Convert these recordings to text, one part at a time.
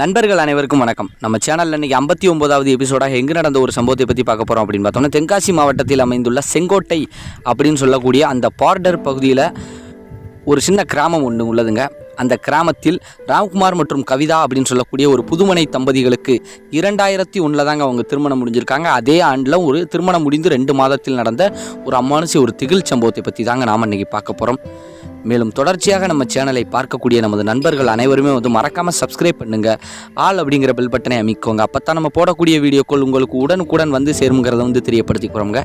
நண்பர்கள் அனைவருக்கும் வணக்கம். நம்ம சேனலில் இன்றைக்கி ஐம்பத்தி ஒன்பதாவது எபிசோடாக எங்கு நடந்த ஒரு சம்பவத்தை பற்றி பார்க்க போகிறோம் அப்படின்னு பார்த்தோம்னா தென்காசி மாவட்டத்தில் அமைந்துள்ள செங்கோட்டை அப்படின்னு சொல்லக்கூடிய அந்த பார்டர் பகுதியில் ஒரு சின்ன கிராமம் ஒன்று உள்ளதுங்க. அந்த கிராமத்தில் ராம்குமார் மற்றும் கவிதா அப்படின்னு சொல்லக்கூடிய ஒரு புதுமனை தம்பதிகளுக்கு இரண்டாயிரத்தி ஒன்றில் தாங்க அவங்க திருமணம் முடிஞ்சிருக்காங்க. அதே ஆண்டில் ஒரு திருமணம் முடிந்து ரெண்டு மாதத்தில் நடந்த ஒரு அம்மானுசி ஒரு திகில் சம்பவத்தை பற்றி தாங்க நாம் இன்றைக்கி பார்க்க போகிறோம் மேலும் தொடர்ச்சியாக நம்ம சேனலை பார்க்கக்கூடிய நமது நண்பர்கள் அனைவருமே வந்து மறக்காமல் சப்ஸ்கிரைப் பண்ணுங்கள் ஆல் அப்படிங்கிற பெல் பட்டனை அமைக்கோங்க. அப்போ தான் நம்ம போடக்கூடிய வீடியோக்கள் உங்களுக்கு உடனுக்குடன் வந்து சேருங்கிறத வந்து தெரியப்படுத்திக்கிறோங்க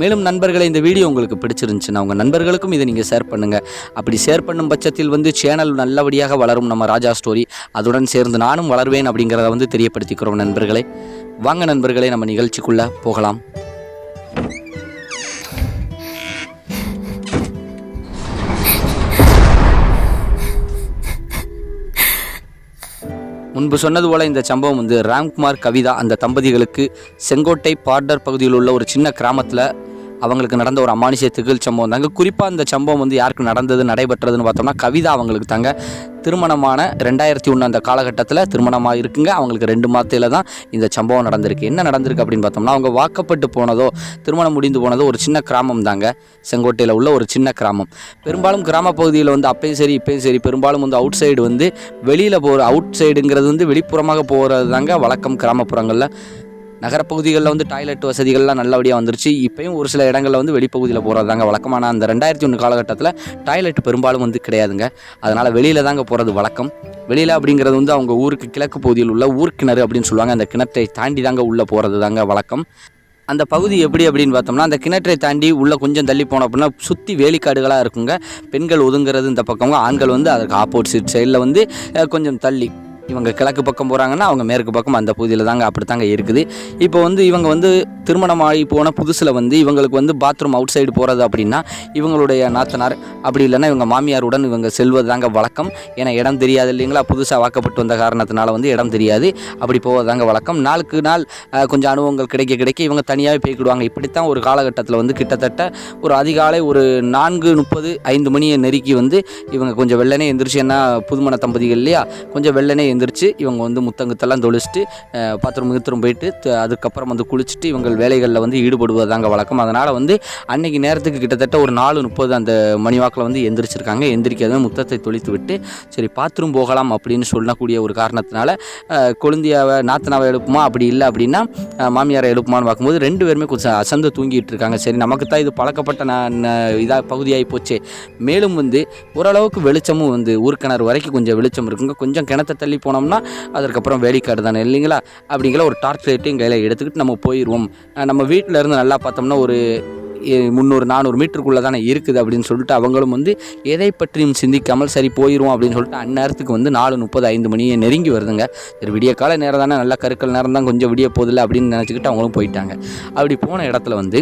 மேலும் நண்பர்களை இந்த வீடியோ உங்களுக்கு பிடிச்சிருந்துச்சுன்னா உங்கள் நண்பர்களுக்கும் இதை நீங்கள் ஷேர் பண்ணுங்கள் அப்படி ஷேர் பண்ணும் பட்சத்தில் வந்து சேனல் நல்லபடியாக வளரும் நம்ம ராஜா ஸ்டோரி அதுடன் சேர்ந்து நானும் வளர்வேன் அப்படிங்கிறத வந்து தெரியப்படுத்திக்கிறோம் நண்பர்களே. வாங்க நண்பர்களே நம்ம நிகழ்ச்சிக்குள்ளே போகலாம். முன்பு சொன்னது போல இந்த சம்பவம் வந்து ராம்குமார் கவிதா அந்த தம்பதிகளுக்கு செங்கோட்டை பார்டர் பகுதியில் உள்ள ஒரு சின்ன கிராமத்தில் அவங்களுக்கு நடந்த ஒரு அமானுஷிய திகில் சம்பவம் தாங்க. குறிப்பாக இந்த சம்பவம் வந்து யாருக்கு நடந்தது நடைபெற்றதுன்னு பார்த்தோம்னா கவிதா அவங்களுக்கு தாங்க. திருமணமான ரெண்டாயிரத்தி ஒன்று அந்த காலகட்டத்தில் திருமணமாக இருக்குங்க. அவங்களுக்கு ரெண்டு மாதத்தில் தான் இந்த சம்பவம் நடந்திருக்கு. என்ன நடந்திருக்கு அப்படின்னு பார்த்தோம்னா அவங்க வாக்கப்பட்டு போனதோ திருமணம் முடிந்து போனதோ ஒரு சின்ன கிராமம் தாங்க. செங்கோட்டையில் உள்ள ஒரு சின்ன கிராமம். பெரும்பாலும் கிராம பகுதியில் வந்து அப்பையும் சரி இப்பையும் சரி பெரும்பாலும் வந்து அவுட் சைடு வந்து வெளியில் போகிற அவுட் சைடுங்கிறது வந்து வெளிப்புறமாக போகிறது தாங்க வழக்கம் கிராமப்புறங்களில். நகரப்பகுதிகளில் வந்து டாய்லெட் வசதிகள்லாம் நல்லபடியாக வந்துருச்சு. இப்பயும் ஒரு சில இடங்களில் வந்து வெளிப்பகுதியில் போகிறது தாங்க வழக்கமான அந்த ரெண்டாயிரத்தி ஒன்று காலகட்டத்தில் டாய்லெட் பெரும்பாலும் வந்து கிடையாதுங்க. அதனால் வெளியில் தாங்க போகிறது வழக்கம். வெளியில் அப்படிங்கிறது வந்து அவங்க ஊருக்கு கிழக்கு பகுதியில் உள்ள ஊர்க்கிணறு அப்படின்னு சொல்லுவாங்க. அந்த கிணற்றை தாண்டி தாங்க உள்ளே போகிறது தாங்க வழக்கம். அந்த பகுதி எப்படி அப்படின்னு பார்த்தோம்னா அந்த கிணற்றை தாண்டி உள்ளே கொஞ்சம் தள்ளி போனோம் அப்படின்னா சுற்றி வேலிக்காடுகளாக இருக்குங்க. பெண்கள் ஒதுங்கிறது இந்த பக்கம் ஆண்கள் வந்து அதுக்கு ஆப்போசிட் சைடில் வந்து கொஞ்சம் தள்ளி இவங்க கிழக்கு பக்கம் போகிறாங்கன்னா அவங்க மேற்கு பக்கம் அந்த பகுதியில் தாங்க அப்படி தாங்க இருக்குது. இப்போ வந்து இவங்க வந்து திருமணம் ஆகி போன புதுசில் வந்து இவங்களுக்கு வந்து பாத்ரூம் அவுட் சைடு போகிறது அப்படின்னா இவங்களுடைய நாத்தனார் அப்படி இல்லைன்னா இவங்க மாமியாருடன் இவங்க செல்வது தாங்க வழக்கம். ஏன்னா இடம் தெரியாது இல்லைங்களா? புதுசாக வாக்கப்பட்டு வந்த காரணத்தினால வந்து இடம் தெரியாது. அப்படி போவதாங்க வழக்கம். நாளுக்கு நாள் கொஞ்சம் அனுபவங்கள் கிடைக்க கிடைக்க இவங்க தனியாகவே போய்க்கிடுவாங்க. இப்படித்தான் ஒரு காலகட்டத்தில் வந்து கிட்டத்தட்ட ஒரு அதிகாலை ஒரு நான்கு முப்பது ஐந்து மணியை நெருக்கி வந்து இவங்க கொஞ்சம் வெள்ளனே எந்திரிச்சு என்ன புதுமண தம்பதிகள் இல்லையா? கொஞ்சம் வெள்ளனே எழுந்திரிச்சு இவங்க வந்து முத்தங்கத்தெல்லாம் தொழிச்சிட்டு பாத்திரம் முகத்திரம் போயிட்டு அதுக்கப்புறம் வந்து குளிச்சுட்டு இவங்க வேலைகளில் வந்து ஈடுபடுவதாங்க வழக்கம். அதனால் வந்து அன்னைக்கு நேரத்துக்கு கிட்டத்தட்ட ஒரு நாலு முப்பது அந்த மணி வாக்கில் வந்து எந்திரிச்சிருக்காங்க. எந்திரிக்காத முத்தத்தை தொழித்து விட்டு சரி பாத்ரூம் போகலாம் அப்படின்னு சொல்லக்கூடிய ஒரு காரணத்தினால குழந்தையாவை கொழுந்தியாவை நாத்தனாவை எழுப்புமா? அப்படி இல்லை அப்படின்னா மாமியாரை எழுப்புமான்னு பார்க்கும்போது ரெண்டு பேருமே கொஞ்சம் அசந்து தூங்கிட்டு இருக்காங்க. சரி நமக்கு தான் இது பழக்கப்பட்ட நான் இதாக பகுதியாகி போச்சு. மேலும் வந்து ஓரளவுக்கு வெளிச்சமும் வந்து ஊர்க்கிணறு வரைக்கும் கொஞ்சம் வெளிச்சம் இருக்குங்க. கொஞ்சம் கிணத்த தள்ளி போனோம்னா அதற்கப்புறம் வேலைக்காடு தானே இல்லைங்களா? அப்படிங்கிற ஒரு டார்ச் லைட்டையும் கையில் எடுத்துக்கிட்டு நம்ம போயிடுவோம் நம்ம வீட்டில் இருந்து நல்லா பார்த்தோம்னா ஒரு முந்நூறு நானூறு மீட்டருக்குள்ளே தானே இருக்குது அப்படின்னு சொல்லிட்டு அவங்களும் வந்து எதை பற்றியும் சிந்திக்காமல் சரி போயிடுவோம் அப்படின்னு சொல்லிட்டு அந்நேரத்துக்கு வந்து நாலு முப்பது ஐந்து மணியை நெருங்கி வருதுங்க. சரி விடிய கால நேரம் தானே நல்லா கருக்கள் நேரம் தான் கொஞ்சம் விடிய போதில்லை அப்படின்னு நினச்சிக்கிட்டு அவங்களும் போயிட்டாங்க. அப்படி போன இடத்துல வந்து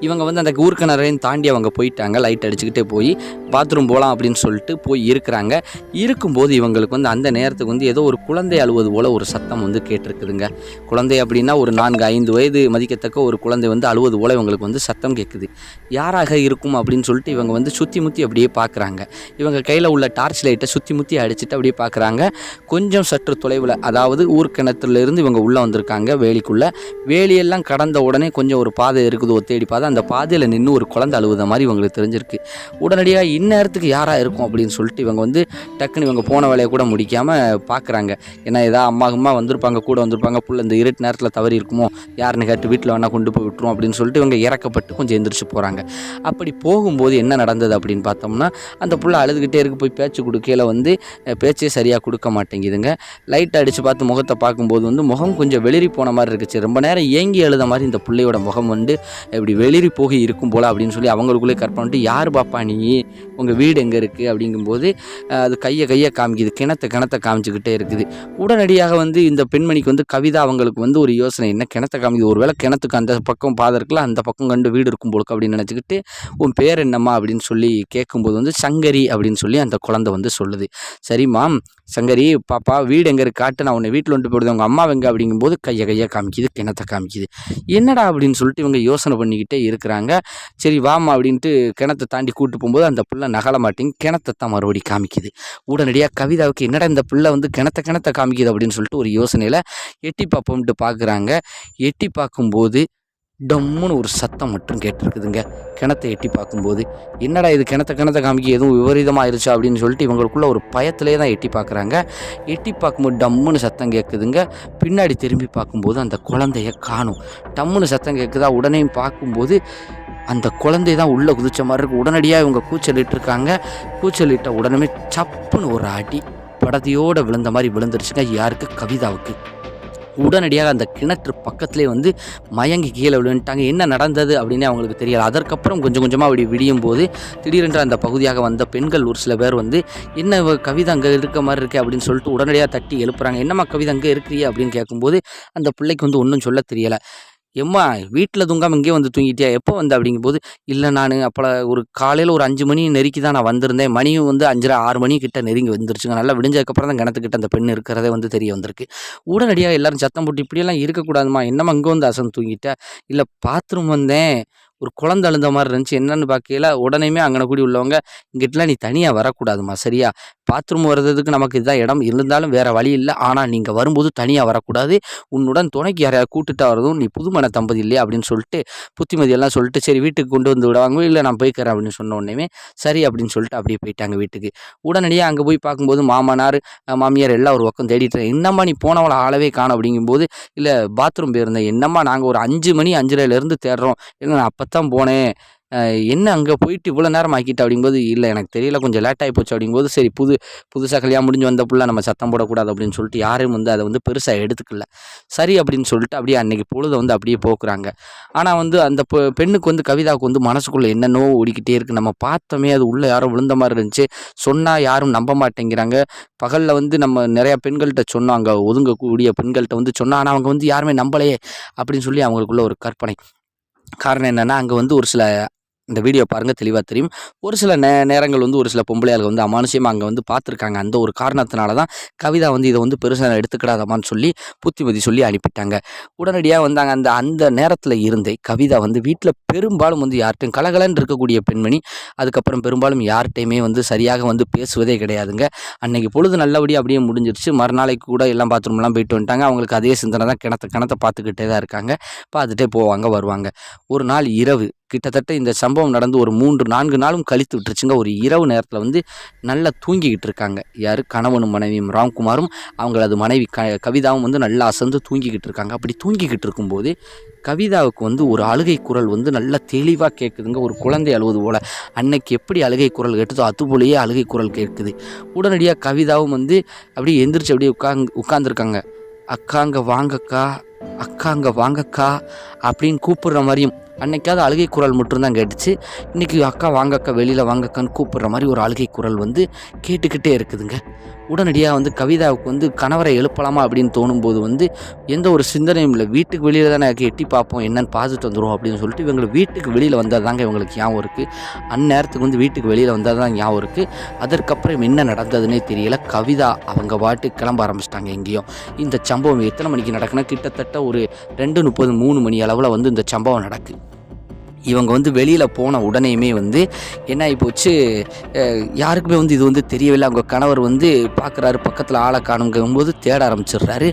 இவங்க வந்து அந்த ஊர்க்கிணறையும் தாண்டி அவங்க போயிட்டாங்க. லைட் அடிச்சுக்கிட்டே போய் பாத்ரூம் போகலாம் அப்படின்னு சொல்லிட்டு போய் இருக்கிறாங்க. இருக்கும்போது இவங்களுக்கு வந்து அந்த நேரத்துக்கு வந்து ஏதோ ஒரு குழந்தை அழுவது போல் ஒரு சத்தம் வந்து கேட்டிருக்குதுங்க. குழந்தை அப்படின்னா ஒரு நான்கு ஐந்து வயது மதிக்கத்தக்க ஒரு குழந்தை வந்து அழுவது போல் இவங்களுக்கு வந்து சத்தம் கேட்குது யாராக இருக்கும் அப்படின்னு சொல்லிட்டு இவங்க வந்து சுற்றி முற்றி அப்படியே பார்க்குறாங்க இவங்க கையில் உள்ள டார்ச் லைட்டை சுற்றி முற்றி அடிச்சுட்டு அப்படியே பார்க்குறாங்க கொஞ்சம் சற்று தொலைவில் அதாவது ஊர்க்கிணத்துலேருந்து இவங்க உள்ளே வந்திருக்காங்க. வேலிக்குள்ளே. வேலியெல்லாம் கடந்த உடனே கொஞ்சம் ஒரு பாதை இருக்குது ஒத்தேடி பாதை அந்த பாதையில் நின்று ஒரு குழந்தை அழுவுத மாதிரி இவங்களுக்கு தெரிஞ்சிருக்கு. உடனடியாக இந்நேரத்துக்கு யாராக இருக்கும் அப்படின்னு சொல்லிட்டு இவங்க வந்து டக்குன்னு இவங்க போன வேலையை கூட முடிக்காமல் பார்க்குறாங்க ஏன்னா ஏதாவது அம்மா அம்மா வந்திருப்பாங்க கூட வந்திருப்பாங்க புள்ள இந்த இருட்டு நேரத்தில் தவறி இருக்குமோ யாருன்னு கேட்டு வீட்டில் வேணால் கொண்டு போய் விட்டுரும் அப்படின்னு சொல்லிட்டு இவங்க இறக்கப்பட்டு கொஞ்சம் எந்திரிச்சு போகிறாங்க அப்படி போகும்போது என்ன நடந்தது அப்படின்னு பார்த்தோம்னா அந்த புள்ள அழுதுகிட்டே இருக்கு போய் பேச்சு கொடுக்கையில வந்து பேச்சே சரியாக கொடுக்க மாட்டேங்குதுங்க. லைட் அடித்து பார்த்து முகத்தை பார்க்கும்போது வந்து முகம் கொஞ்சம் வெளிரி போன மாதிரி இருக்குச்சு ரொம்ப நேரம் ஏங்கி அழுத மாதிரி இந்த பிள்ளையோட முகம் வந்து இப்படி வெளிரி போகி இருக்கும் போல் அப்படின்னு சொல்லி அவங்களுக்குள்ளே கற்பனை பண்ணிட்டு யார் பாப்பா நீ? உங்கள் வீடு எங்கே இருக்குது அப்படிங்கும்போது அது கையை கையை காமிக்குது கிணத்தை கிணத்தை காமிச்சுக்கிட்டே இருக்குது. உடனடியாக வந்து இந்த பெண்மணிக்கு வந்து கவிதா அவங்களுக்கு வந்து ஒரு யோசனை என்ன கிணத்த காமிக்குது? ஒருவேளை கிணத்துக்கு அந்த பக்கம் பாதை இருக்குல்ல அந்த பக்கம் கண்டு வீடு இருக்கும் போலுக்கு அப்படின்னு நினச்சிக்கிட்டு உன் பேர் என்னம்மா? அப்படின்னு சொல்லி கேட்கும்போது வந்து சங்கரி அப்படின்னு சொல்லி அந்த குழந்தை வந்து சொல்லுது. சரிம்மா சங்கரி பாப்பா வீடு எங்கே இருக்கு? காட்டு நான் உன்னை வீட்டில் கொண்டு போயிடுது உங்கள் அம்மா எங்கே? அப்படிங்கும்போது கையை கையை காமிக்குது கிணத்தை காமிக்குது. என்னடா? அப்படின்னு சொல்லிட்டு இவங்க யோசனை பண்ணிக்கிட்டே இருக்கிறாங்க. சரி வாமா அப்படின்ட்டு கிணத்தை தாண்டி கூட்டு போகும்போது அந்த பிள்ளை நகல மாட்டேங்க கிணத்தை தான் மறுபடி காமிக்குது. உடனடியாக கவிதாவுக்கு என்னடா இந்த பிள்ளை வந்து கிணத்த கிணத்த காமிக்குது அப்படின்னு சொல்லிட்டு ஒரு யோசனையில் எட்டி பார்ப்போம்ட்டு பார்க்குறாங்க. எட்டி பார்க்கும்போது டம்முன்னு ஒரு சத்தம் மட்டும் கேட்டிருக்குதுங்க. கிணத்தை எட்டி பார்க்கும்போது என்னடா இது கிணத்த கிணத்த காமிக்க எதுவும் விபரீதமாயிருச்சா அப்படின்னு சொல்லிட்டு இவங்களுக்குள்ள ஒரு பயத்திலே தான் எட்டி பார்க்குறாங்க. எட்டி பார்க்கும்போது டம்முன்னு சத்தம் கேட்குதுங்க. பின்னாடி திரும்பி பார்க்கும்போது அந்த குழந்தைய காணும். டம்முன்னு சத்தம் கேட்குதா? உடனே பார்க்கும்போது அந்த குழந்தை தான் உள்ளே குதிச்ச மாதிரி இருக்கு. உடனடியாக இவங்க கூச்சலிட்டு இருக்காங்க கூச்சலிட்ட உடனே சப்புன்னு ஒரு அடி படத்தையோடு விழுந்த மாதிரி விழுந்துருச்சுங்க. யாருக்கு? கவிதாவுக்கு. உடனடியாக அந்த கிணற்று பக்கத்துலேயே வந்து மயங்கி கீழே விழுந்துட்டாங்க. என்ன நடந்தது அப்படின்னு அவங்களுக்கு தெரியல. அதற்கப்புறம் கொஞ்சம் கொஞ்சமாக அப்படி விடியும் போது திடீரென்று அந்த பகுதியாக வந்த பெண்கள் ஒரு சில பேர் வந்து என்ன கவிதை அங்கே இருக்க மாதிரி இருக்கு அப்படின்னு சொல்லிட்டு உடனடியாக தட்டி எழுப்புறாங்க. என்னம்மா கவிதை அங்கே இருக்கிறியா? அப்படின்னு கேட்கும்போது அந்த பிள்ளைக்கு வந்து ஒன்றும் சொல்ல தெரியலை. எம்மா வீட்டில் தூங்காமல் இங்கே வந்து தூங்கிட்டியா? எப்போ வந்த அப்படிங்கும்போது இல்லை நான் அப்போ ஒரு காலையில் ஒரு அஞ்சு மணி நெருக்கி தான் நான் வந்திருந்தேன். மணியும் வந்து அஞ்சரை ஆறு மணி கிட்ட நெருங்கி வந்துருச்சுங்க. நல்லா விடிஞ்சதுக்கப்புறம் தான் கிணத்துக்கிட்ட அந்த பெண் இருக்கிறதே வந்து தெரிய வந்திருக்கு. உடனடியாக எல்லாரும் சத்தம் போட்டு இப்படியெல்லாம் இருக்கக்கூடாதுமா என்னம்மா இங்கே வந்து அசந்து தூங்கிட்டேன் இல்லை பாத்ரூம் வந்தேன். ஒரு குழந்தை அழுந்த மாதிரி இருந்துச்சு. என்னன்னு பார்க்கையில உடனேமே அங்கன கூடி உள்ளவங்க இங்கிட்டலாம் நீ தனியாக வரக்கூடாதுமா சரியா? பாத்ரூம் வர்றதுக்கு நமக்கு இதுதான் இடம். இருந்தாலும் வேறு வழி இல்லை. ஆனால் நீங்கள் வரும்போது தனியாக வரக்கூடாது. உன்னுடன் துணைக்கு யாரையா கூட்டுட்டா வரதும் நீ புதுமண தம்பதி இல்லையா? அப்படின்னு சொல்லிட்டு புத்திமதி எல்லாம் சொல்லிட்டு சரி வீட்டுக்கு கொண்டு வந்து விடுவாங்க. இல்லை நான் போய்க்கிறேன் அப்படின்னு சொன்ன உடனே சரி அப்படின்னு சொல்லிட்டு அப்படியே போயிட்டாங்க வீட்டுக்கு. உடனடியாக அங்கே போய் பார்க்கும்போது மாமனார் மாமியார் எல்லாம் ஒரு பக்கம் தேடிட்டு என்னம்மா நீ போனவளை ஆளவே காணும் அப்படிங்கும்போது இல்லை பாத்ரூம் போயிருந்தேன். என்னம்மா நாங்கள் ஒரு அஞ்சு மணி அஞ்சரைலேருந்து தேடுறோம். இல்லை நான் அப்போ தான் போனேன். என்ன அங்கே போயிட்டு இவ்வளோ நேரம் ஆக்கிட்டு அப்படிங்கும்போது இல்லை எனக்கு தெரியல கொஞ்சம் லேட் ஆகி போச்சு. அப்படிங்கும்போது சரி புது புதுசாக கல்யாணம் முடிஞ்சு வந்த புள்ள நம்ம சத்தம் போடக்கூடாது அப்படின்னு சொல்லிட்டு யாரும் வந்து அதை வந்து பெருசாக எடுத்துக்கல. சரி அப்படின்னு சொல்லிட்டு அப்படியே அன்னைக்கு பொழுதை வந்து அப்படியே போக்குறாங்க. ஆனால் வந்து அந்த பெண்ணுக்கு வந்து கவிதாவுக்கு வந்து மனசுக்குள்ளே என்னென்னோ ஓடிக்கிட்டே இருக்குது நம்ம பார்த்தோமே அது உள்ளே யாரும் விழுந்த மாதிரி இருந்துச்சு. சொன்னால் யாரும் நம்ப மாட்டேங்கிறாங்க. பகலில் வந்து நம்ம நிறையா பெண்கள்கிட்ட சொன்னோம். அங்கே ஒதுங்கக்கூடிய பெண்கள்கிட்ட வந்து சொன்னோம். ஆனால் அவங்க வந்து யாருமே நம்பலையே அப்படின்னு சொல்லி அவங்களுக்குள்ள ஒரு கற்பனை. காரணம் என்னென்னா அங்கே வந்து ஒரு சில இந்த வீடியோ பாருங்கள் தெளிவாக தெரியும். ஒரு சில நே நேரங்கள் வந்து ஒரு சில பொம்பளையாளுங்க வந்து அமானுஷியமாக அங்கே வந்து பார்த்துருக்காங்க அந்த ஒரு காரணத்தினால தான் கவிதா வந்து இதை வந்து பெருசாக எடுத்துக்கிடாதமான்னு சொல்லி புத்திமதி சொல்லி அனுப்பிட்டாங்க. உடனடியாக வந்தாங்க. அந்த அந்த நேரத்தில் இருந்தே கவிதா வந்து வீட்டில் பெரும்பாலும் வந்து யார்கிட்டையும் கலகலன்னு இருக்கக்கூடிய பெண்மணி. அதுக்கப்புறம் பெரும்பாலும் யார்கிட்டையுமே வந்து சரியாக வந்து பேசுவதே கிடையாதுங்க. அன்னைக்கு பொழுது நல்லபடியாக அப்படியே முடிஞ்சிருச்சு. மறுநாளைக்கு கூட எல்லாம் பாத்ரூம்லாம் போயிட்டு வந்துட்டாங்க. அவங்களுக்கு அதே சிந்தனை தான் கிணத்த கிணத்த பார்த்துக்கிட்டே தான் இருக்காங்க. பார்த்துட்டே போவாங்க வருவாங்க. ஒரு நாள் இரவு கிட்டத்தட்ட இந்த சம்பவம் நடந்து ஒரு மூன்று நான்கு நாளும் கழித்து விட்டுருச்சுங்க. ஒரு இரவு நேரத்தில் வந்து நல்லா தூங்கிக்கிட்டு இருக்காங்க. யார்? கணவனும் மனைவியும் ராம்குமாரும். அவங்களது மனைவி க கவிதாவும் வந்து நல்லா அசந்து தூங்கிக்கிட்டு இருக்காங்க. அப்படி தூங்கிக்கிட்டு இருக்கும்போது கவிதாவுக்கு வந்து ஒரு அழுகை குரல் வந்து நல்லா தெளிவாக கேட்குதுங்க ஒரு குழந்தை அழுவது போல். அன்னைக்கு எப்படி அழுகை குரல் கேட்டதோ அதுபோலேயே அழுகை குரல் கேட்குது உடனடியாக கவிதாவும் வந்து அப்படியே எந்திரிச்சு அப்படியே உட்காந்து உட்காந்துருக்காங்க அக்காங்க வாங்கக்கா அக்காங்க வாங்கக்கா அப்படின்னு கூப்பிடுற மாதிரியும் அன்னைக்காவது அழுகை குரல் மட்டும்தான் கேட்டுச்சு. இன்றைக்கி அக்கா வாங்க அக்கா வெளியில் வாங்கக்கான்னு கூப்பிட்ற மாதிரி ஒரு அழுகை குரல் வந்து கேட்டுக்கிட்டே இருக்குதுங்க. உடனடியாக வந்து கவிதாவுக்கு வந்து கணவரை எழுப்பலாமா அப்படின்னு தோணும்போது வந்து எந்த ஒரு சிந்தனையும் இல்லை. வீட்டுக்கு வெளியில் தானே எட்டி பார்ப்போம் என்னென்னு பார்த்துட்டு வந்துடும் அப்படின்னு சொல்லிட்டு இவங்களை வீட்டுக்கு வெளியில் வந்தால் தாங்க இவங்களுக்கு ஞாபகம் இருக்குது அந்நேரத்துக்கு வந்து வீட்டுக்கு வெளியில் வந்தால் தான் ஞாபகம் இருக்குது அதற்கப்புறம் என்ன நடந்ததுன்னே தெரியல. கவிதா அவங்க பாட்டு கிளம்ப ஆரம்பிச்சிட்டாங்க எங்கேயும் இந்த சம்பவம் எத்தனை மணிக்கு நடக்குன்னா? கிட்டத்தட்ட ஒரு ரெண்டு முப்பது மூணு மணி அளவில் வந்து இந்த சம்பவம் நடக்குது இவங்க வந்து வெளியில் போன உடனேயுமே வந்து என்ன ஆகிப்போச்சு போச்சு யாருக்குமே வந்து இது வந்து தெரியவில்லை. அவங்க கணவர் வந்து பார்க்குறாரு பக்கத்தில் ஆளை காணுங்கும்போது தேட ஆரம்பிச்சிடுறாரு.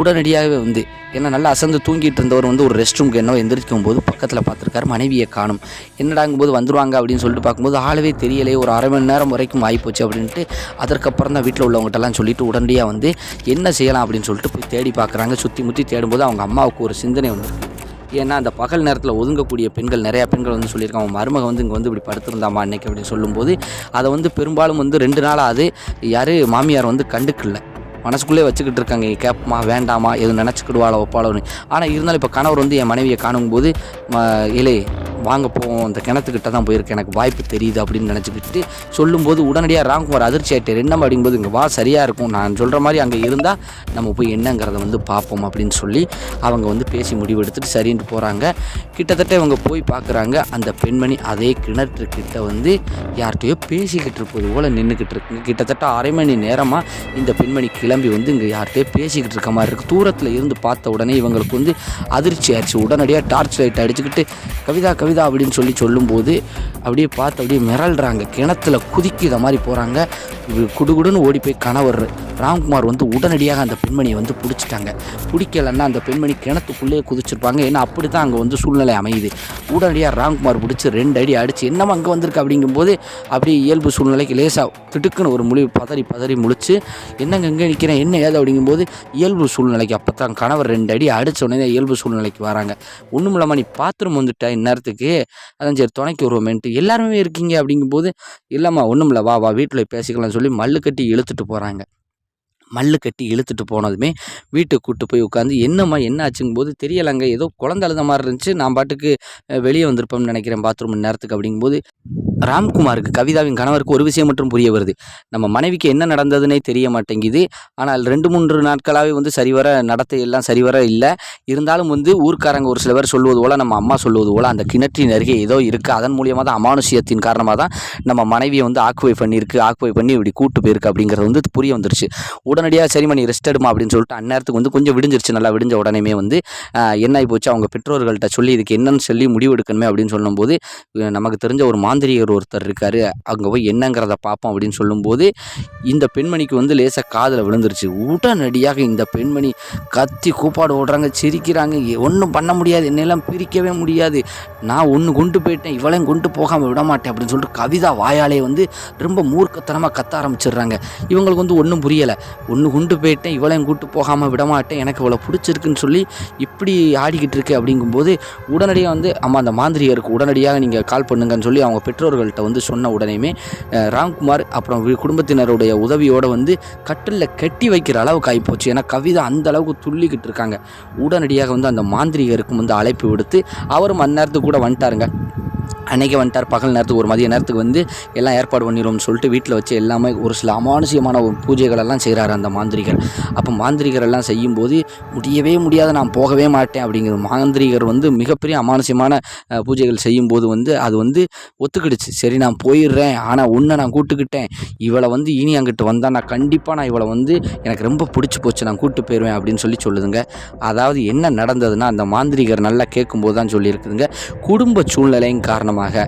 உடனடியாகவே வந்து ஏன்னா நல்லா அசந்து தூங்கிட்டு இருந்தவர் வந்து ஒரு ரெஸ்ட் ரூம்க்கு என்ன எந்திரிக்கும் போது பக்கத்தில் பார்த்துருக்காரு மனைவியை காணும். என்னடாங்கும்போது வந்துருவாங்க அப்படின்னு சொல்லிட்டு பார்க்கும்போது ஆளவே தெரியலையே ஒரு அரை மணி நேரம் வரைக்கும் ஆகிப்போச்சு அப்படின்ட்டு அதற்கப்புறம் தான் வீட்டில் உள்ளவங்ககிட்டலாம் சொல்லிட்டு உடனடியாக வந்து என்ன செய்யலாம் அப்படின்னு சொல்லிட்டு போய் தேடி பார்க்குறாங்க சுற்றி முற்றி தேடும்போது அவங்க அம்மாவுக்கு ஒரு சிந்தனை ஒன்று ஏன்னா அந்த பகல் நேரத்தில் ஒதுங்கக்கூடிய பெண்கள் நிறையா பெண்கள் வந்து சொல்லியிருக்காங்க அவன் மருமக வந்து இங்கே வந்து இப்படி படுத்திருந்தாமா அன்னைக்கு அப்படின்னு சொல்லும்போது அதை வந்து பெரும்பாலும் வந்து ரெண்டு நாளாக அது யார் மாமியார் வந்து கண்டுக்கல. மனசுக்குள்ளே வச்சுக்கிட்டு இருக்காங்க கேட்பமா வேண்டாமா எதுவும் நினச்சிக்கிடுவாளோ ஒப்பாளோன்னு. ஆனால் இருந்தாலும் இப்போ கணவர் வந்து என் மனைவியை காணும்போது ம- இலே வாங்க போவோம் அந்த கிணத்துக்கிட்ட தான் போயிருக்கு எனக்கு வாய்ப்பு தெரியுது அப்படின்னு நினச்சிக்கிட்டு சொல்லும்போது உடனடியாக ராம்குமார் அதிர்ச்சி ஆகிட்டார் என்ன அப்படிங்கும்போது இங்கே வா சரியாக இருக்கும் நான் சொல்கிற மாதிரி அங்கே இருந்தால் நம்ம போய் என்னங்கிறத வந்து பார்ப்போம் அப்படின்னு சொல்லி அவங்க வந்து பேசி முடிவெடுத்துட்டு சரின்ட்டு போகிறாங்க கிட்டத்தட்ட இவங்க போய் பார்க்குறாங்க அந்த பெண்மணி அதே கிணற்றுக்கிட்ட வந்து யார்கிட்டயோ பேசிக்கிட்டு இருப்பது போல் நின்றுக்கிட்டு இருக்குங்க கிட்டத்தட்ட அரை மணி நேரமாக இந்த பெண்மணி கிளம்பி வந்து இங்கே யார்கிட்டயோ பேசிக்கிட்டு இருக்க மாதிரி இருக்குது தூரத்தில் இருந்து பார்த்த உடனே இவங்களுக்கு வந்து அதிர்ச்சி ஆயிடுச்சு. உடனடியாக டார்ச் லைட் அடிச்சுக்கிட்டு கவிதா கவிதா கவிதா அப்படின்னு சொல்லி சொல்லும்போது அப்படியே பார்த்து அப்படியே மிரள்றாங்க. கிணத்துல குதிக்கிற மாதிரி போகிறாங்க குடுகுடுன்னு ஓடி போய் கணவர் ராம்குமார் வந்து உடனடியாக அந்த பெண்மணியை வந்து பிடிச்சிட்டாங்க. பிடிக்கலன்னா அந்த பெண்மணி கிணத்துக்குள்ளேயே குதிச்சிருப்பாங்க. ஏன்னா அப்படி தான் அங்கே வந்து சூழ்நிலை அமையுது. உடனடியாக ராம்குமார் பிடிச்சி ரெண்டு அடி அடித்து என்னம்மா அங்கே வந்திருக்கு? அப்படிங்கும்போது அப்படியே இயல்பு சூழ்நிலைக்கு லேசாக திடுக்குன்னு ஒரு முழி பதறி பதறி முழிச்சு என்னங்க எங்கே நிற்கிறேன் என்ன ஏது? அப்படிங்கும்போது இயல்பு சூழ்நிலைக்கு அப்போ தான் கணவர் ரெண்டு அடி அடித்த உடனே இயல்பு சூழ்நிலைக்கு வராங்க. ஒன்றும் இல்லாமல் நீ பாத்ரூம் வந்துட்டேன் இந்நேரத்துக்கு. அதான் சரி துணைக்கு வருவோமேன்ட்டு எல்லாருமே இருக்கீங்க அப்படிங்கும்போது இல்லைம்மா ஒன்றும் இல்லை வா வா வீட்டில் பேசிக்கலாம்னு சொல்லி மல்லு கட்டி இழுத்துட்டு போகிறாங்க மல்லு கட்டி இழுத்துட்டு போனதுமே வீட்டுக்கு கூட்டு போய் உட்காந்து என்னம்மா என்ன ஆச்சுங்கும் போது தெரியலைங்க. ஏதோ குழந்தை அழுத மாதிரி இருந்துச்சு. நான் பாட்டுக்கு வெளியே வந்திருப்போம்னு நினைக்கிறேன் பாத்ரூம் நேரத்துக்கு. அப்படிங்கும்போது ராம்குமாருக்கு கவிதாவின் கணவருக்கு ஒரு விஷயம் மட்டும் புரிய வருது. நம்ம மனைவிக்கு என்ன நடந்ததுன்னே தெரிய மாட்டேங்குது. ஆனால் ரெண்டு மூன்று நாட்களாகவே வந்து சரிவர நடத்தை எல்லாம் சரிவர இல்லை. இருந்தாலும் வந்து ஊர்க்காரங்க ஒரு சில பேர் சொல்லுவது போல் நம்ம அம்மா சொல்லுவது போல் அந்த கிணற்றின் அருகே ஏதோ இருக்குது அதன் மூலியமாக தான் அமானுஷ்யத்தின் காரணமாக தான் நம்ம மனைவியை வந்து ஆக்குவை பண்ணியிருக்கு. ஆக்குவை பண்ணி இப்படி கூட்டு போயிருக்கு அப்படிங்கிறது வந்து புரிய வந்துருச்சு. உடனடியாக சரிம்மா நீ ரெஸ்ட் எடுமா அப்படின்னு சொல்லிட்டு அந்நேரத்துக்கு வந்து கொஞ்சம் விடிஞ்சிருச்சு. நல்லா விடிஞ்ச உடனேமே வந்து என்ன ஆகி போச்சு? அவங்க பெற்றோர்கள்ட்ட சொல்லி இதுக்கு என்னன்னு சொல்லி முடிவு எடுக்கணுமே அப்படின்னு சொல்லும்போது நமக்கு தெரிஞ்ச ஒரு மாந்திரியர் ஒருத்தர் இருக்காரு அங்கே போய் என்னங்கிறத பார்ப்போம் அப்படின்னு சொல்லும்போது இந்த பெண்மணிக்கு வந்து லேசாக காதில் விழுந்துருச்சு. உடனடியாக இந்த பெண்மணி கத்தி கூப்பாடு ஓடுறாங்க சிரிக்கிறாங்க. ஒன்றும் பண்ண முடியாது என்னெல்லாம் பிரிக்கவே முடியாது. நான் ஒன்று கொண்டு போயிட்டேன் இவளையும் கொண்டு போகாமல் விட மாட்டேன் அப்படின்னு சொல்லிட்டு கவிதா வாயாலே வந்து ரொம்ப மூர்க்கத்தனமாக கத்த ஆரம்பிச்சிடுறாங்க. இவங்களுக்கு வந்து ஒன்றும் புரியலை. ஒன்று கொண்டு போயிட்டேன் இவளையும் கூட்டு போகாமல் விட மாட்டேன் எனக்கு இவளை பிடிச்சிருக்குன்னு சொல்லி இப்படி ஆடிக்கிட்டு இருக்கு அப்படிங்கும்போது உடனடியாக வந்து அம்மா அந்த மாந்திரியருக்கு உடனடியாக நீங்கள் கால் பண்ணுங்கன்னு சொல்லி அவங்க பெற்றோர்கள்ட்ட வந்து சொன்ன உடனேயுமே ராம்குமார் அப்புறம் குடும்பத்தினருடைய உதவியோடு வந்து கட்டிலில் கட்டி வைக்கிற அளவுக்கு ஆகிப்போச்சு ஏன்னா கவிதை அந்த அளவுக்கு துள்ளிக்கிட்டு இருக்காங்க. உடனடியாக வந்து அந்த மாந்திரிகருக்கும் வந்து அழைப்பு விடுத்து அவரும் அந்நேரத்துக்கு கூட வந்துட்டாருங்க. அன்றைக்கி வந்துட்டார் பகல் நேரத்துக்கு ஒரு மதிய நேரத்துக்கு வந்து எல்லாம் ஏற்பாடு பண்ணிடுவோம்னு சொல்லிட்டு வீட்டில் வச்சு எல்லாமே ஒரு சில அமானுஷியமான ஒரு பூஜைகள் எல்லாம் செய்கிறாரு அந்த மாந்திரிகர். அப்போ மாந்திரிகர் எல்லாம் செய்யும்போது முடியவே முடியாது நான் போகவே மாட்டேன் அப்படிங்கிற மாந்திரிகர் வந்து மிகப்பெரிய அமானுஷியமான பூஜைகள் செய்யும்போது வந்து அது வந்து ஒத்துக்கிடுச்சு. சரி நான் போயிடுறேன் ஆனால் உன்னை நான் கூட்டுக்கிட்டேன். இவளை வந்து இனி அங்கிட்டு வந்தால் நான் கண்டிப்பாக நான் இவளை வந்து எனக்கு ரொம்ப பிடிச்சி போச்சு நான் கூட்டு போயிடுவேன் அப்படின்னு சொல்லி சொல்லுதுங்க. அதாவது என்ன நடந்ததுன்னா அந்த மாந்திரிகர் நல்லா கேட்கும்போது தான் சொல்லியிருக்குதுங்க. குடும்ப சூழ்நிலையின் காரணமாக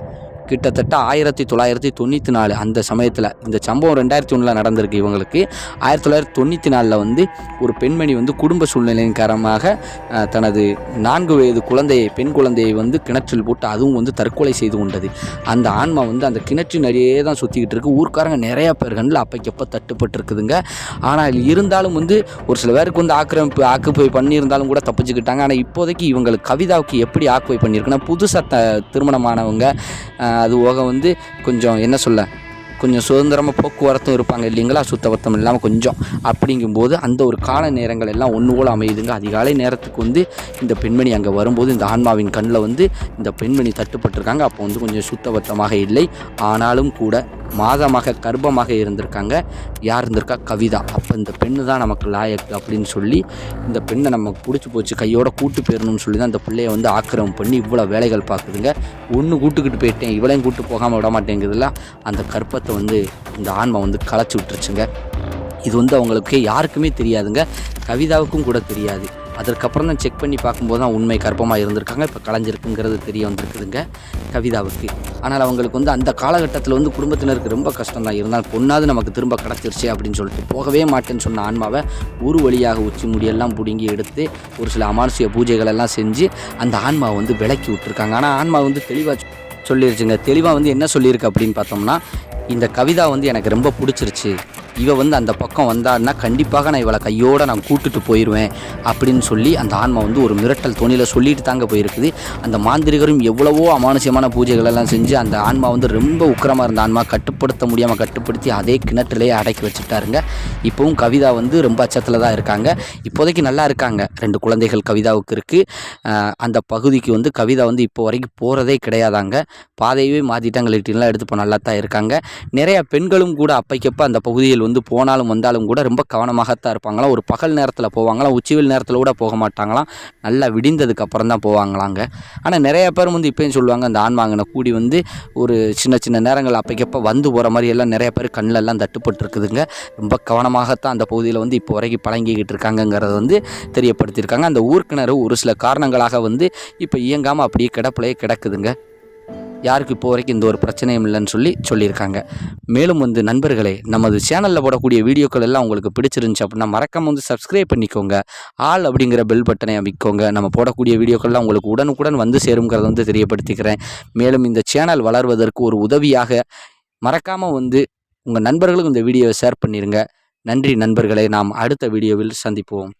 கிட்டத்தட்ட ஆயிரத்தி தொள்ளாயிரத்தி தொண்ணூற்றி நாலு அந்த சமயத்தில் இந்த சம்பவம் ரெண்டாயிரத்தி ஒன்றில் நடந்திருக்கு இவங்களுக்கு. ஆயிரத்தி தொள்ளாயிரத்தி தொண்ணூற்றி நாலில் வந்து ஒரு பெண்மணி வந்து குடும்ப சூழ்நிலையின் காரணமாக தனது நான்கு வயது குழந்தையை பெண் குழந்தையை வந்து கிணற்றில் போட்டு அதுவும் வந்து தற்கொலை செய்து கொண்டது. அந்த ஆன்மா வந்து அந்த கிணற்றின் அடியே தான் சுற்றிக்கிட்டு இருக்குது ஊர்க்காரங்க நிறையா பேர் கண்ணில் அப்பைக்கப்போ தட்டுப்பட்டு இருக்குதுங்க ஆனால் இருந்தாலும் வந்து ஒரு சில பேருக்கு வந்து ஆக்கிரமிப்பு ஆக்குப்பை பண்ணியிருந்தாலும் கூட தப்பிச்சுக்கிட்டாங்க. ஆனால் இப்போதைக்கு இவங்களுக்கு கவிதாவுக்கு எப்படி ஆக்குப்பை பண்ணியிருக்குன்னா புதுசாக த திருமணமானவங்க அது போக வந்து கொஞ்சம் என்ன சொல்ல கொஞ்சம் சுதந்திரமாக போக்குவரத்தும் இருப்பாங்க இல்லைங்களா? சுத்தபத்தம் இல்லாமல் கொஞ்சம். அப்படிங்கும்போது அந்த ஒரு கால நேரங்கள் எல்லாம் ஒன்று போல் அமையுதுங்க. அதிகாலை நேரத்துக்கு வந்து இந்த பெண்மணி அங்கே வரும்போது இந்த ஆன்மாவின் கண்ணில் வந்து இந்த பெண்மணி தட்டுப்பட்டிருக்காங்க. அப்போ வந்து கொஞ்சம் சுத்தபத்தமாக இல்லை. ஆனாலும் கூட மாதமாக கர்ப்பமாக இருந்திருக்காங்க. யார் இருந்திருக்கா? கவிதா. அப்போ இந்த பெண்ணு தான் நமக்கு லாயக்கு அப்படின்னு சொல்லி இந்த பெண்ணை நமக்கு பிடிச்சி போச்சு. கையோட கூட்டு போயிடணும்னு சொல்லி தான் இந்த பிள்ளைய வந்து ஆக்கிரமம் பண்ணி இவ்வளோ வேலைகள் பார்க்குதுங்க. ஒன்று கூட்டுக்கிட்டு போயிட்டேன். இவளையும் கூட்டு போகாமல் விட மாட்டேங்குதுல அந்த கற்பத்தை வந்து இந்த ஆன்மா வந்து களைச்சி விட்டுருச்சுங்க. இது வந்து அவங்களுக்கு யாருக்குமே தெரியாதுங்க. கவிதாவுக்கும் கூட தெரியாது. அதற்கப்புறம் தான் செக் பண்ணி பார்க்கும்போது தான் உண்மை கர்ப்பமாக இருந்திருக்காங்க. இப்போ கலைஞ்சிருக்குங்கிறது தெரிய வந்திருக்குதுங்க கவிதாவுக்கு. ஆனால் அவங்களுக்கு வந்து அந்த காலகட்டத்தில் வந்து குடும்பத்தினருக்கு ரொம்ப கஷ்டம் தான் இருந்தாலும் பொண்ணாவது நமக்கு திரும்ப கிடச்சிருச்சு அப்படின்னு சொல்லிட்டு போகவே மாட்டேன்னு சொன்ன ஆன்மாவை ஒரு வழியாக உச்சி முடியெல்லாம் பிடுங்கி எடுத்து ஒரு சில அமானுஷ்ய பூஜைகள் எல்லாம் செஞ்சு அந்த ஆன்மாவை வந்து விலக்கி விட்டுருக்காங்க. ஆனால் ஆன்மா வந்து தெளிவாக சொல்லிருச்சுங்க. தெளிவாக வந்து என்ன சொல்லியிருக்கு அப்படின்னு பார்த்தோம்னா இந்த கவிதா வந்து எனக்கு ரொம்ப பிடிச்சிருச்சு. இவ வந்து அந்த பக்கம் வந்தான்னா கண்டிப்பாக நான் இவளை கையோட நான் கூட்டுட்டு போயிடுவேன் அப்படின்னு சொல்லி அந்த ஆன்மா வந்து ஒரு மிரட்டல் துணியில் சொல்லிட்டு தாங்க போயிருக்குது. அந்த மாந்திரிகரும் எவ்வளவோ அமானுஷ்யமான பூஜைகள் எல்லாம் செஞ்சு அந்த ஆன்மா வந்து ரொம்ப உக்கிரமாக இருந்த ஆன்மா கட்டுப்படுத்த முடியாமல் கட்டுப்படுத்தி அதே கிணற்றிலேயே அடக்கி வச்சுட்டாருங்க. இப்போவும் கவிதா வந்து ரொம்ப அச்சத்தில் தான் இருக்காங்க. இப்போதைக்கு நல்லா இருக்காங்க. ரெண்டு குழந்தைகள் கவிதாவுக்கு இருக்குது அந்த பகுதிக்கு வந்து கவிதா வந்து இப்போ வரைக்கும் போகிறதே கிடையாதாங்க. பாதையவே மாற்றிட்டாங்க லிட்டின்லாம் எடுத்து இப்போ நல்லா தான் இருக்காங்க. நிறைய பெண்களும் கூட அப்பைக்கப்போ அந்த பகுதியில் வந்து போனாலும் வந்தாலும் கூட ரொம்ப கவனமாகத்தான் இருப்பாங்களாம். ஒரு பகல் நேரத்தில் போவாங்களாம் உச்சிவில் நேரத்தில் கூட போக மாட்டாங்களாம். நல்லா விடிந்ததுக்கு அப்புறம் தான் போவாங்களாங்க. ஆனால் நிறைய பேர் வந்து இப்பயும் சொல்லுவாங்க அந்த ஆன்மாங்கனை கூடி வந்து ஒரு சின்ன சின்ன நேரங்கள் அப்பைக்கப்போ வந்து போகிற மாதிரி எல்லாம் நிறைய பேர் கண்ணில் எல்லாம் ரொம்ப கவனமாகத்தான் அந்த பகுதியில் வந்து இப்போ வரைக்கும் பழங்கிக்கிட்டு இருக்காங்கங்கிறத வந்து தெரியப்படுத்தியிருக்காங்க. அந்த ஊர்க்கிணறு ஒரு சில காரணங்களாக வந்து இப்போ இயங்காமல் அப்படியே கிடப்பிலேயே கிடக்குதுங்க. யாருக்கு இப்போ வரைக்கும் இந்த ஒரு பிரச்சனையும் இல்லைன்னு சொல்லி சொல்லியிருக்காங்க. மேலும் வந்து நண்பர்களே நமது சேனலில் போடக்கூடிய வீடியோக்கள் எல்லாம் உங்களுக்கு பிடிச்சிருந்துச்சு அப்படின்னா மறக்காம வந்து சப்ஸ்கிரைப் பண்ணிக்கோங்க. ஆல் அப்படிங்கிற பெல் பட்டனை அமைக்கோங்க. நம்ம போடக்கூடிய வீடியோக்கள்லாம் உங்களுக்கு உடனுக்குடன் வந்து சேருங்கிறத வந்து தெரியப்படுத்திக்கிறேன். மேலும் இந்த சேனல் வளர்வதற்கு ஒரு உதவியாக மறக்காமல் வந்து உங்கள் நண்பர்களுக்கு இந்த வீடியோவை ஷேர் பண்ணிடுங்க நன்றி நண்பர்களை நாம் அடுத்த வீடியோவில் சந்திப்போம்.